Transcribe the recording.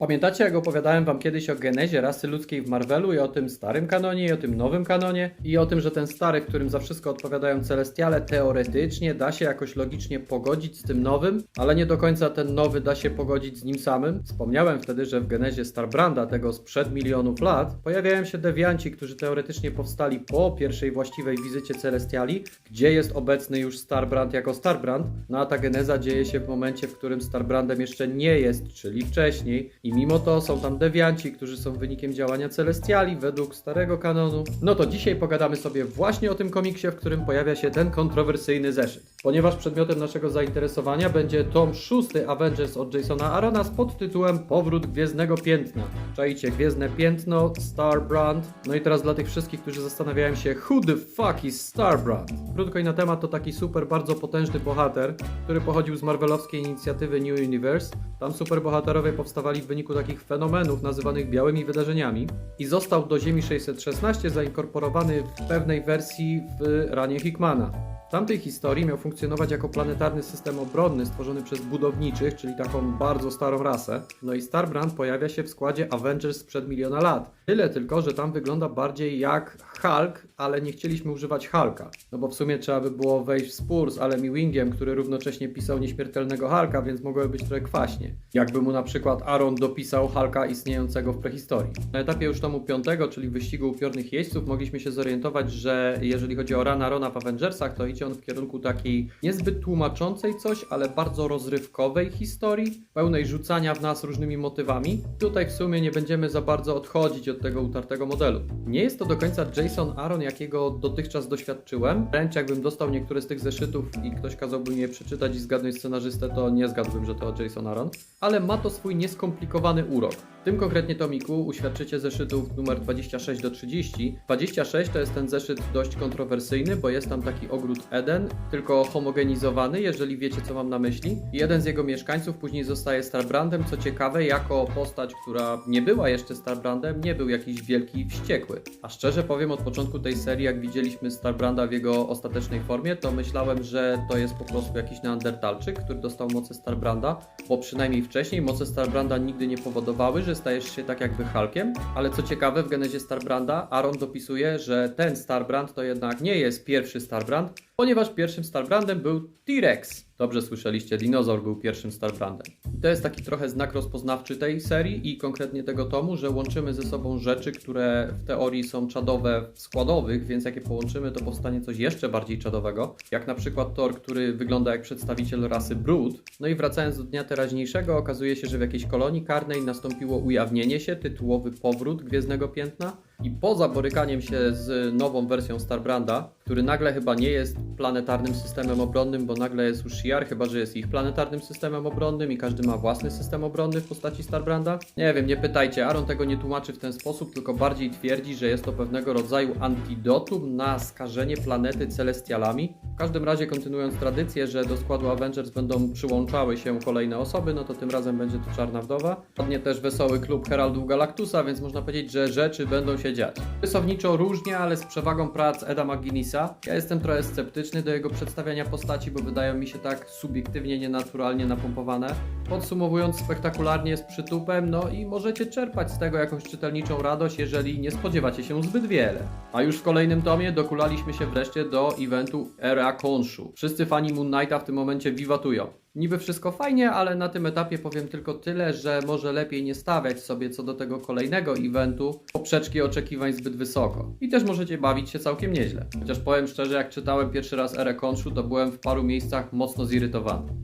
Pamiętacie, jak opowiadałem wam kiedyś o genezie rasy ludzkiej w Marvelu i o tym starym kanonie i o tym nowym kanonie i o tym, że ten stary, którym za wszystko odpowiadają celestiale, teoretycznie da się jakoś logicznie pogodzić z tym nowym, ale nie do końca ten nowy da się pogodzić z nim samym? Wspomniałem wtedy, że w genezie Starbranda, tego sprzed milionów lat, pojawiają się dewianci, którzy teoretycznie powstali po pierwszej właściwej wizycie celestiali, gdzie jest obecny już Starbrand jako Starbrand, no a ta geneza dzieje się w momencie, w którym Starbrandem jeszcze nie jest, czyli wcześniej. I mimo to są tam dewianci, którzy są wynikiem działania celestiali według starego kanonu. No to dzisiaj pogadamy sobie właśnie o tym komiksie, w którym pojawia się ten kontrowersyjny zeszyt. Ponieważ przedmiotem naszego zainteresowania będzie tom szósty Avengers od Jasona Arona z podtytułem Powrót Gwiezdnego Piętna. Czajcie, Gwiezdne Piętno, Starbrand. No i teraz dla tych wszystkich, którzy zastanawiają się, who the fuck is Starbrand? Krótko i na temat to taki super, bardzo potężny bohater, który pochodził z marvelowskiej inicjatywy New Universe. Tam superbohaterowie powstawali w wyniku takich fenomenów nazywanych białymi wydarzeniami i został do Ziemi 616 zainkorporowany w pewnej wersji w ranie Hickmana. W tamtej historii miał funkcjonować jako planetarny system obronny stworzony przez budowniczych, czyli taką bardzo starą rasę. No i Starbrand pojawia się w składzie Avengers sprzed miliona lat. Tyle tylko, że tam wygląda bardziej jak Hulk, ale nie chcieliśmy używać Hulka. No bo w sumie trzeba by było wejść w spór z Alem Wingiem, który równocześnie pisał nieśmiertelnego Hulka, więc mogłoby być trochę kwaśnie. Jakby mu na przykład Aaron dopisał Hulka istniejącego w prehistorii. Na etapie już tomu piątego, czyli wyścigu upiornych jeźdźców, mogliśmy się zorientować, że jeżeli chodzi o Rana Rona w Avengersach, to idzie w kierunku takiej niezbyt tłumaczącej coś, ale bardzo rozrywkowej historii, pełnej rzucania w nas różnymi motywami. Tutaj w sumie nie będziemy za bardzo odchodzić od tego utartego modelu. Nie jest to do końca Jason Aaron, jakiego dotychczas doświadczyłem. Wręcz jakbym dostał niektóre z tych zeszytów i ktoś kazałby mi je przeczytać i zgadnąć scenarzystę, to nie zgadłbym, że to Jason Aaron. Ale ma to swój nieskomplikowany urok. W tym konkretnie tomiku uświadczycie zeszytów numer 26 do 30. 26 to jest ten zeszyt dość kontrowersyjny, bo jest tam taki ogród Eden, tylko homogenizowany, jeżeli wiecie co mam na myśli. Jeden z jego mieszkańców później zostaje Starbrandem. Co ciekawe, jako postać, która nie była jeszcze Starbrandem, nie był jakiś wielki wściekły. A szczerze powiem, od początku tej serii, jak widzieliśmy Starbranda w jego ostatecznej formie, to myślałem, że to jest po prostu jakiś neandertalczyk, który dostał moce Starbranda, bo przynajmniej wcześniej moce Starbranda nigdy nie powodowały, że stajesz się tak jakby Hulkiem. Ale co ciekawe, w genezie Starbranda Aaron dopisuje, że ten Starbrand to jednak nie jest pierwszy Starbrand, ponieważ pierwszym Starbrandem był T-Rex. Dobrze słyszeliście, dinozaur był pierwszym Starbrandem. I to jest taki trochę znak rozpoznawczy tej serii i konkretnie tego tomu, że łączymy ze sobą rzeczy, które w teorii są czadowe w składowych, więc jak je połączymy, to powstanie coś jeszcze bardziej czadowego. Jak na przykład Thor, który wygląda jak przedstawiciel rasy Brood. No i wracając do dnia teraźniejszego, okazuje się, że w jakiejś kolonii karnej nastąpiło ujawnienie się, tytułowy powrót Gwiezdnego Piętna. I poza borykaniem się z nową wersją Starbranda, który nagle chyba nie jest planetarnym systemem obronnym, bo nagle jest już Shi'ar, chyba że jest ich planetarnym systemem obronnym i każdy ma własny system obronny w postaci Starbranda. Nie wiem, nie pytajcie, Aaron tego nie tłumaczy w ten sposób, tylko bardziej twierdzi, że jest to pewnego rodzaju antidotum na skażenie planety celestialami. W każdym razie, kontynuując tradycję, że do składu Avengers będą przyłączały się kolejne osoby, no to tym razem będzie to Czarna Wdowa. Padnie też wesoły klub Heraldów Galactusa, więc można powiedzieć, że rzeczy będą się dziać. Rysowniczo różnie, ale z przewagą prac Eda McGuinnessa. Ja jestem trochę sceptyczny do jego przedstawiania postaci, bo wydają mi się tak subiektywnie, nienaturalnie napompowane. Podsumowując, spektakularnie z przytupem, no i możecie czerpać z tego jakąś czytelniczą radość, jeżeli nie spodziewacie się zbyt wiele. A już w kolejnym tomie dokulaliśmy się wreszcie do eventu Era Konshu. Wszyscy fani Moon Knighta w tym momencie wiwatują. Niby wszystko fajnie, ale na tym etapie powiem tylko tyle, że może lepiej nie stawiać sobie co do tego kolejnego eventu poprzeczki oczekiwań zbyt wysoko. I też możecie bawić się całkiem nieźle. Chociaż powiem szczerze, jak czytałem pierwszy raz Erę to byłem w paru miejscach mocno zirytowany.